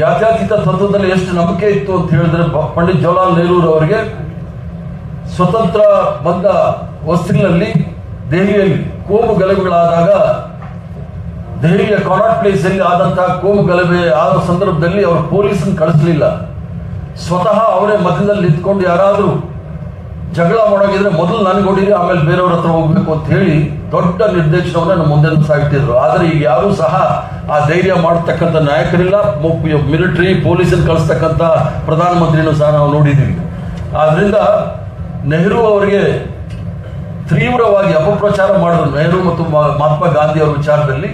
ಜಾತ್ಯತೀತ ತತ್ವದಲ್ಲಿ ಎಷ್ಟು ನಂಬಿಕೆ ಇತ್ತು ಅಂತ ಹೇಳಿದ್ರೆ ಪಂಡಿತ್ ಜವಾಹರ್ಲಾಲ್ ನೆಹರೂರು ಅವರಿಗೆ ಸ್ವತಂತ್ರ ಬಂದ ಹೊಸ್ತಿಲಿನಲ್ಲಿ ದೆಹಲಿಯಲ್ಲಿ ಕೋಮು ಗಲಭೆಗಳಾದಾಗ, ದೆಹಲಿಯ ಕಾನಾಟ್ ಪ್ಲೇಸ್ ಅಲ್ಲಿ ಆದಂತಹ ಕೋಮು ಗಲಭೆ ಆದ ಸಂದರ್ಭದಲ್ಲಿ ಅವರು ಪೊಲೀಸನ್ನು ಕಳಿಸಲಿಲ್ಲ. ಸ್ವತಃ ಅವರೇ ಮಧ್ಯದಲ್ಲಿ ನಿಂತ್ಕೊಂಡು ಯಾರಾದರೂ ಜಗಳ ಮಾಡೋಗಿದ್ರೆ ಮೊದಲು ನನಗೆ ಹೊಡೀರಿ ಆಮೇಲೆ ಬೇರೆಯವ್ರ ಹತ್ರ ಹೋಗ್ಬೇಕು ಅಂತ ಹೇಳಿ ದೊಡ್ಡ ನಿರ್ದೇಶನವನ್ನ ನಮ್ಮ ಮುಂದೆ ಸಾಗ್ತಿದ್ರು ಆದರೆ ಈಗ ಯಾರೂ ಸಹ ಆ ಧೈರ್ಯ ಮಾಡತಕ್ಕಂಥ ನಾಯಕರಿಲ್ಲ ಮಿಲಿಟರಿ ಪೊಲೀಸನ್ನು ಕಳಿಸ್ತಕ್ಕಂಥ ಪ್ರಧಾನಮಂತ್ರಿನೂ ಸಹ ನಾವು ನೋಡಿದ್ದೀವಿ. ಆದ್ರಿಂದ ನೆಹರು ಅವರಿಗೆ ತೀವ್ರವಾಗಿ ಅಪಪ್ರಚಾರ ಮಾಡಿದ್ರು. ನೆಹರು ಮತ್ತು ಮಹಾತ್ಮ ಗಾಂಧಿ ಅವರ ವಿಚಾರದಲ್ಲಿ.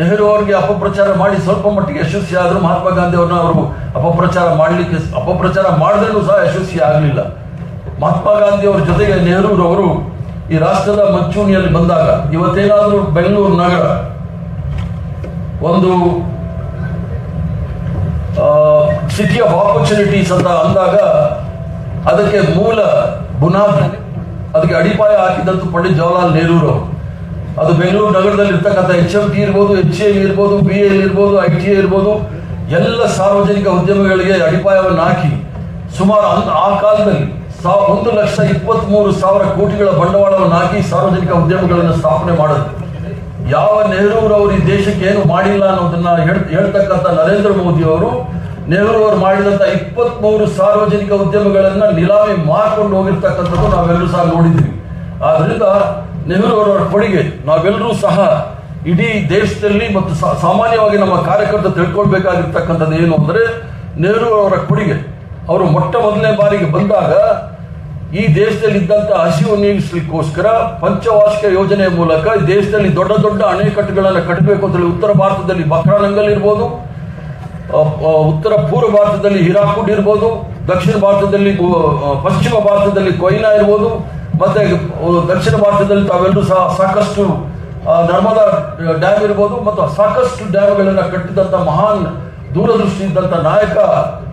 ನೆಹರು ಅವರಿಗೆ ಅಪಪ್ರಚಾರ ಮಾಡಿ ಸ್ವಲ್ಪ ಮಟ್ಟಿಗೆ ಯಶಸ್ವಿ ಆದರೂ ಮಹಾತ್ಮ ಗಾಂಧಿ ಅವ್ರನ್ನ ಅವರು ಅಪಪ್ರಚಾರ ಮಾಡಲಿಕ್ಕೆ ಅಪಪ್ರಚಾರ ಮಾಡಿದ್ರೂ ಸಹ ಯಶಸ್ವಿ ಆಗಲಿಲ್ಲ. ಮಹಾತ್ಮ ಗಾಂಧಿ ಅವರ ಜೊತೆಗೆ ನೆಹರೂರವರು ಈ ರಾಷ್ಟ್ರದ ಮಂಚೂಣಿಯಲ್ಲಿ ಬಂದಾಗ ಇವತ್ತೇನಾದರೂ ಬೆಂಗಳೂರು ನಗರ ಒಂದು ಸಿಟಿ ಆಫ್ ಆಪರ್ಚುನಿಟೀಸ್ ಅಂತ ಅಂದಾಗ ಅದಕ್ಕೆ ಮೂಲ ಬುನಾದಿ, ಅದಕ್ಕೆ ಅಡಿಪಾಯ ಹಾಕಿದಂತೂ ಪಂಡಿತ್ ಜವಾಹರ್ಲಾಲ್ ನೆಹರೂರು ಅದು ಬೆಂಗಳೂರು ನಗರದಲ್ಲಿ ಇರ್ತಕ್ಕಂಥ ಎಚ್ ಎಂ ಟಿ ಇರ್ಬೋದು ಎಚ್ ಎ ಇರ್ಬೋದು ಬಿ ಎ ಇರ್ಬೋದು ಐ ಟಿ ಇರ್ಬೋದು, ಎಲ್ಲ ಸಾರ್ವಜನಿಕ ಉದ್ಯಮಗಳಿಗೆ ಅಡಿಪಾಯವನ್ನು ಹಾಕಿ ಸುಮಾರು ಆ ಕಾಲದಲ್ಲಿ ಸಾ ಒಂದು ಲಕ್ಷ ಇಪ್ಪತ್ತ್ಮೂರು ಸಾವಿರ ಕೋಟಿಗಳ ಬಂಡವಾಳವನ್ನು ಹಾಕಿ ಸಾರ್ವಜನಿಕ ಉದ್ಯಮಗಳನ್ನು ಸ್ಥಾಪನೆ ಮಾಡಿದ್ರು ಯಾವ ನೆಹರೂರವರು ಈ ದೇಶಕ್ಕೆ ಏನು ಮಾಡಿಲ್ಲ ಅನ್ನೋದನ್ನ ಹೇಳ್- ಹೇಳ್ತಕ್ಕಂಥ ನರೇಂದ್ರ ಮೋದಿ ಅವರು ನೆಹರು ಅವರು ಮಾಡಿದಂಥ ಇಪ್ಪತ್ಮೂರು ಸಾರ್ವಜನಿಕ ಉದ್ಯಮಗಳನ್ನು ನಿಲಾಮಿ ಮಾರ್ಕೊಂಡು ಹೋಗಿರ್ತಕ್ಕಂಥದ್ದು ನಾವೆಲ್ಲರೂ ಸಹ ನೋಡಿದ್ವಿ. ಆದ್ರಿಂದ ನೆಹರು ಅವರ ಕೊಡುಗೆ ನಾವೆಲ್ಲರೂ ಸಹ ಇಡೀ ದೇಶದಲ್ಲಿ ಮತ್ತು ಸಾಮಾನ್ಯವಾಗಿ ನಮ್ಮ ಕಾರ್ಯಕರ್ತ ತಿಳ್ಕೊಳ್ಬೇಕಾಗಿರ್ತಕ್ಕಂಥದ್ದು ಏನು ಅಂದ್ರೆ ನೆಹರು ಅವರ ಕೊಡುಗೆ. ಅವರು ಮೊಟ್ಟ ಮೊದಲನೇ ಬಾರಿಗೆ ಬಂದಾಗ ಈ ದೇಶದಲ್ಲಿ ಇದ್ದಂತ ಹಸಿವು ನೀಗಿಸ್ಲಿಕ್ಕೋಸ್ಕರ ಪಂಚವಾರ್ಷಿಕ ಯೋಜನೆ ಮೂಲಕ ದೇಶದಲ್ಲಿ ದೊಡ್ಡ ದೊಡ್ಡ ಅಣೆಕಟ್ಟುಗಳನ್ನು ಕಟ್ಟಬೇಕು ಅಂತೇಳಿ ಉತ್ತರ ಭಾರತದಲ್ಲಿ ಬಕ್ರಾನಂಗಲ್ ಇರ್ಬೋದು ಉತ್ತರ ಪೂರ್ವ ಭಾರತದಲ್ಲಿ ಹಿರಾಕುಡ್ ಇರ್ಬೋದು, ದಕ್ಷಿಣ ಭಾರತದಲ್ಲಿ ಪಶ್ಚಿಮ ಭಾರತದಲ್ಲಿ ಕೊಯ್ನಾ ಇರ್ಬೋದು, ಮತ್ತೆ ದಕ್ಷಿಣ ಭಾರತದಲ್ಲಿ ತಾವೆಲ್ಲರೂ ಸಹ ಸಾಕಷ್ಟು ನರ್ಮದಾ ಡ್ಯಾಮ್ ಇರ್ಬೋದು, ಮತ್ತು ಸಾಕಷ್ಟು ಡ್ಯಾಮ್ಗಳನ್ನು ಕಟ್ಟಿದಂಥ ಮಹಾನ್ ದೂರದೃಷ್ಟಿ ಇದ್ದಂಥ ನಾಯಕ,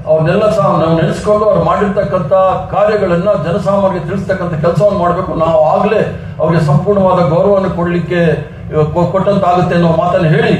ಅವ್ರನ್ನೆಲ್ಲ ಸಹ ನಾವು ನೆನೆಸ್ಕೊಂಡು ಅವ್ರು ಮಾಡಿರ್ತಕ್ಕಂಥ ಕಾರ್ಯಗಳನ್ನು ಜನಸಾಮಾನ್ಯರಿಗೆ ತಿಳಿಸ್ತಕ್ಕಂಥ ಕೆಲಸವನ್ನು ಮಾಡಬೇಕು. ನಾವು ಆಗಲೇ ಅವರಿಗೆ ಸಂಪೂರ್ಣವಾದ ಗೌರವವನ್ನು ಕೊಡಲಿಕ್ಕೆ ಕೊಟ್ಟಂತಾಗುತ್ತೆ ಅನ್ನೋ ಮಾತನ್ನು ಹೇಳಿ